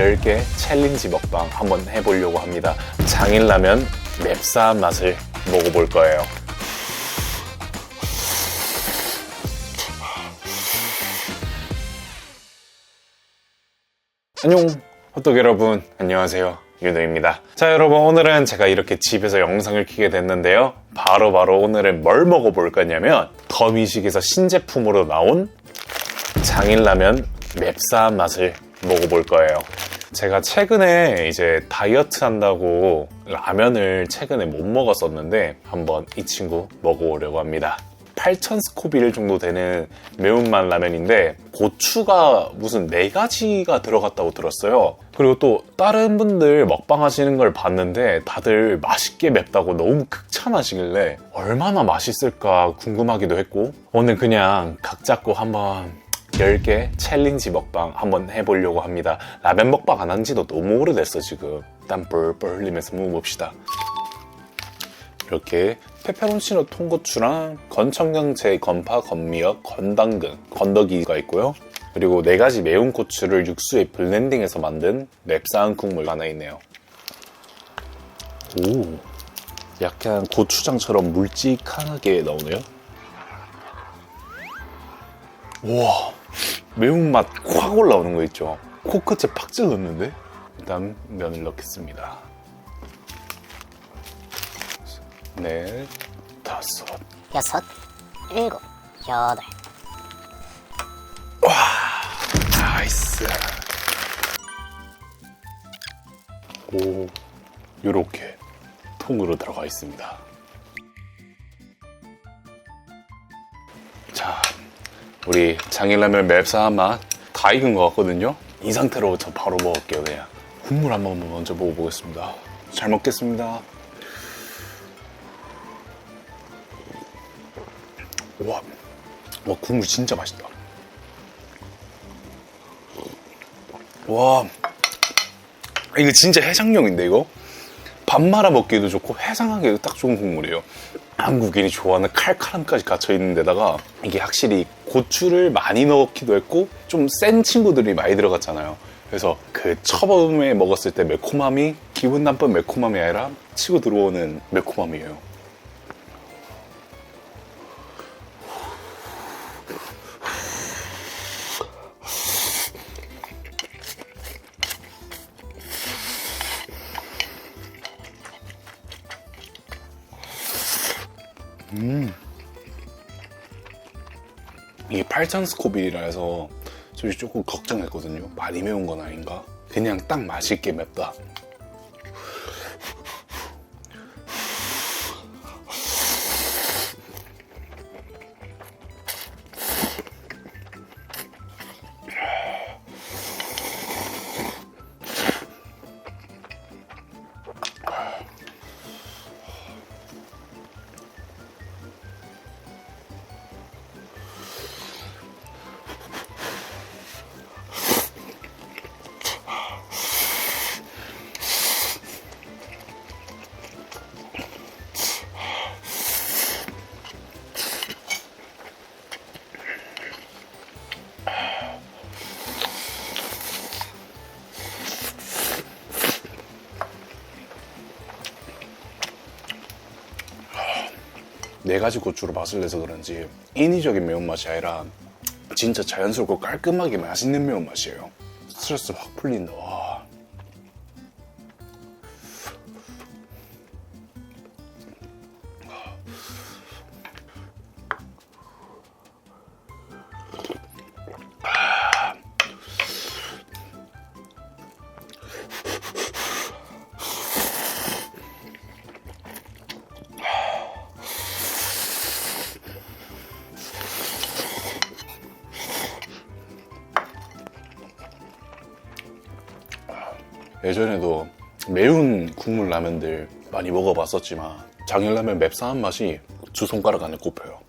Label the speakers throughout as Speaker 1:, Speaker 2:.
Speaker 1: 10개 챌린지 먹방 한번 해보려고 합니다. 장인라면 맵싸한 맛을 먹어볼 거예요. 안녕 호떡 여러분. 안녕하세요. 윤호입니다. 자 여러분 오늘은 제가 이렇게 집에서 영상을 키게 됐는데요. 바로 바로 오늘은 뭘 먹어볼 거냐면 더미식에서 신제품으로 나온 장인라면 맵싸한 맛을 먹어볼 거예요 제가 최근에 이제 다이어트 한다고 라면을 최근에 못 먹었었는데 한번 이 친구 먹어보려고 합니다 8,000 스코빌 정도 되는 매운맛 라면인데 고추가 무슨 네 가지가 들어갔다고 들었어요. 그리고 또 다른 분들 먹방 하시는 걸 봤는데 다들 맛있게 맵다고 너무 극찬하시길래 얼마나 맛있을까 궁금하기도 했고 오늘 그냥 각 잡고 한번 10개 챌린지 먹방 한번 해보려고 합니다. 라면 먹방 안 한 지도 너무 오래됐어 지금. 땀 뻘뻘 흘리면서 먹어봅시다. 이렇게 페페론치노 통고추랑 건청경채, 건파, 건미역, 건당근, 건더기가 있고요. 그리고 네 가지 매운 고추를 육수에 블렌딩해서 만든 맵싸한 국물 하나 있네요. 오, 약간 고추장처럼 mul직하게 나오네요. 와, 매운맛 확 올라오는 거 있죠? 코끝에 팍 찔렀는데? 일단 면을 넣겠습니다. 넷, 다섯.
Speaker 2: 여섯, 일곱, 여덟.
Speaker 1: 나이스. 오, 요렇게 통으로 들어가 있습니다. 우리 장일라면 맵싸한 맛다 익은 것 같거든요? 이 상태로 저 바로 먹을게요, 그냥. 국물 한번 먼저 먹어보겠습니다. 잘 먹겠습니다. 와, 와 국물 진짜 맛있다. 와, 이거 진짜 해장용인데 이거? 밥 말아 먹기도 좋고 해장하기도 딱 좋은 국물이에요. 한국인이 좋아하는 칼칼함까지 갇혀 있는 데다가 이게 확실히 고추를 많이 넣기도 했고 좀 센 친구들이 많이 들어갔잖아요. 그래서 그 처음에 먹었을 때 매콤함이 기분 나쁜 매콤함이 아니라 치고 들어오는 매콤함이에요. 이게 8,000 스코빌이라 해서 솔직히 조금 걱정했거든요. 많이 매운 건 아닌가? 그냥 딱 맛있게 맵다. 네 가지 고추로 맛을 내서 그런지 인위적인 매운맛이 아니라 진짜 자연스럽고 깔끔하게 맛있는 매운맛이에요. 스트레스 확 풀린다. 와. 예전에도 매운 국물 라면들 많이 먹어봤었지만 장일라면 맵싸한 맛이 두 손가락 안에 꼽혀요.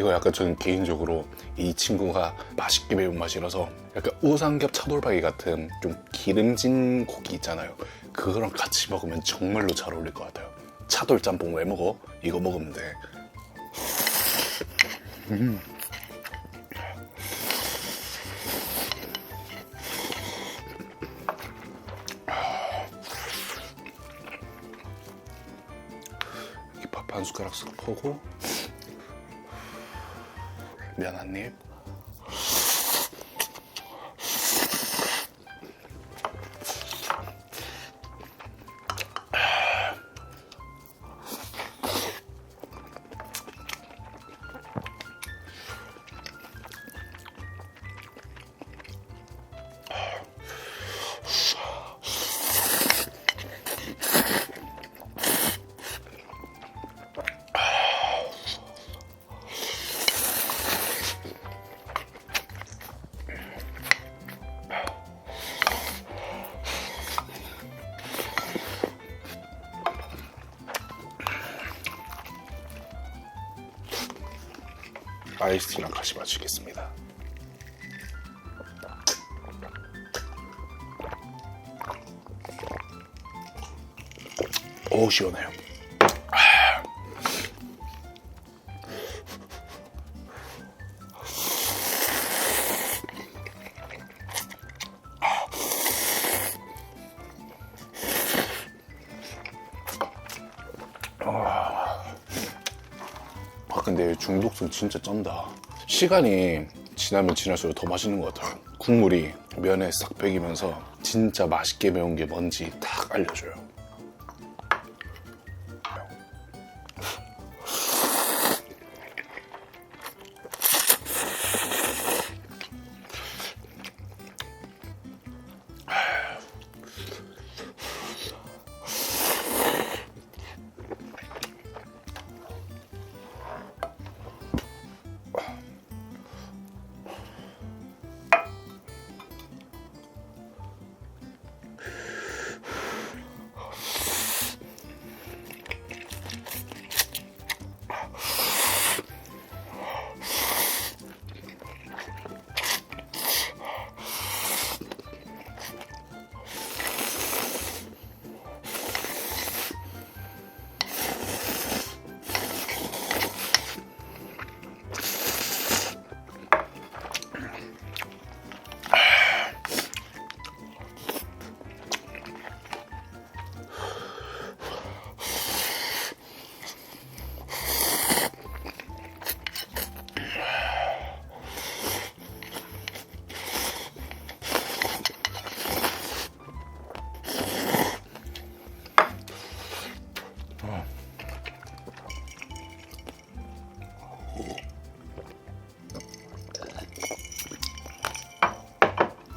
Speaker 1: 이거 약간 저는 개인적으로 이 친구가 맛있게 매운 맛이라서 약간 우삼겹 차돌박이 같은 좀 기름진 고기 있잖아요. 그거랑 같이 먹으면 정말로 잘 어울릴 것 같아요. 차돌 짬뽕 왜 먹어? 이거 먹으면 돼. 밥한 숟가락 쓱 퍼고 면한 입. 아이스티랑 같이 마시겠습니다. 오 시원해요. 중독성 진짜 쩐다. 시간이 지나면 지날수록 더 맛있는 것 같아요. 국물이 면에 싹 배기면서 진짜 맛있게 매운 게 뭔지 딱 알려줘요.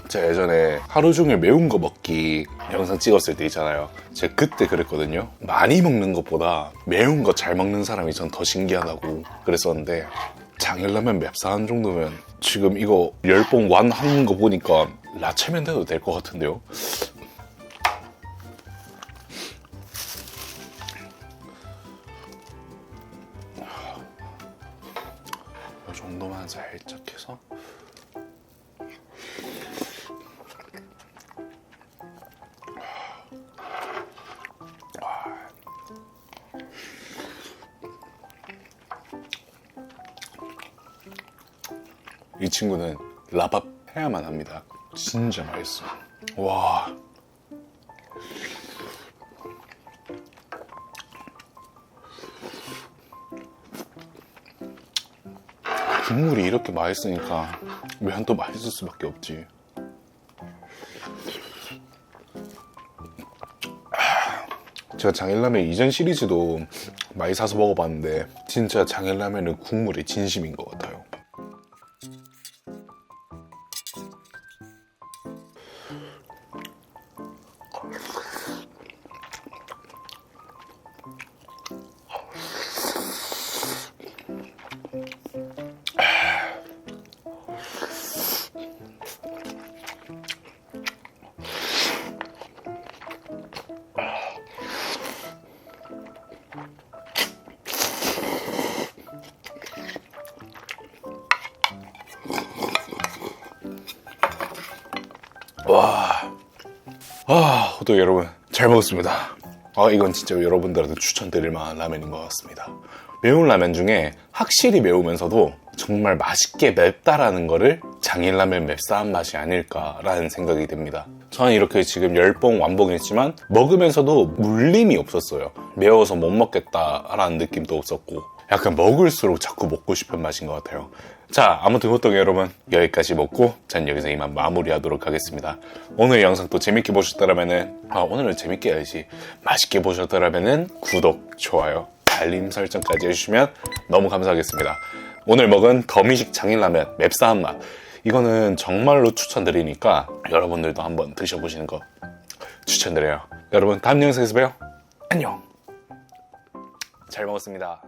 Speaker 1: 제가 예전에 하루 종일 매운 거 먹기 영상 찍었을 때 있잖아요. 제가 그때 그랬거든요. 많이 먹는 것보다 매운 거 잘 먹는 사람이 전 더 신기하다고 그랬었는데 장일라면 맵싸한 정도면 지금 이거 열봉 완 하는 거 보니까 라체면 돼도 될 것 같은데요. 살짝 해서 이 친구는 라밥 해야만 합니다. 진짜 맛있어. 와. 국물이 이렇게 맛있으니까 면도 맛있을 수밖에 없지. 제가 장일라면 이전 시리즈도 많이 사서 먹어봤는데 진짜 장일라면은 국물이 진심인 것 같아요. 아, 호떡 여러분 잘 먹었습니다. 아, 이건 진짜 여러분들한테 추천드릴 만한 라면인 것 같습니다. 매운 라면 중에 확실히 매우면서도 정말 맛있게 맵다라는 거를 장일라면 맵싸한 맛이 아닐까라는 생각이 듭니다. 저는 이렇게 지금 열봉 완봉했지만 먹으면서도 물림이 없었어요. 매워서 못 먹겠다라는 느낌도 없었고 약간 먹을수록 자꾸 먹고 싶은 맛인 것 같아요. 자, 아무튼 호떡 여러분 여기까지 먹고 전 여기서 이만 마무리하도록 하겠습니다. 오늘 영상 또 재밌게 보셨다면은 아 오늘은 재밌게 해야지 맛있게 보셨다면은 구독, 좋아요, 알림 설정까지 해주시면 너무 감사하겠습니다. 오늘 먹은 거미식 장인라면 맵싸한 맛 이거는 정말로 추천드리니까 여러분들도 한번 드셔보시는 거 추천드려요. 여러분 다음 영상에서 봬요. 안녕. 잘 먹었습니다.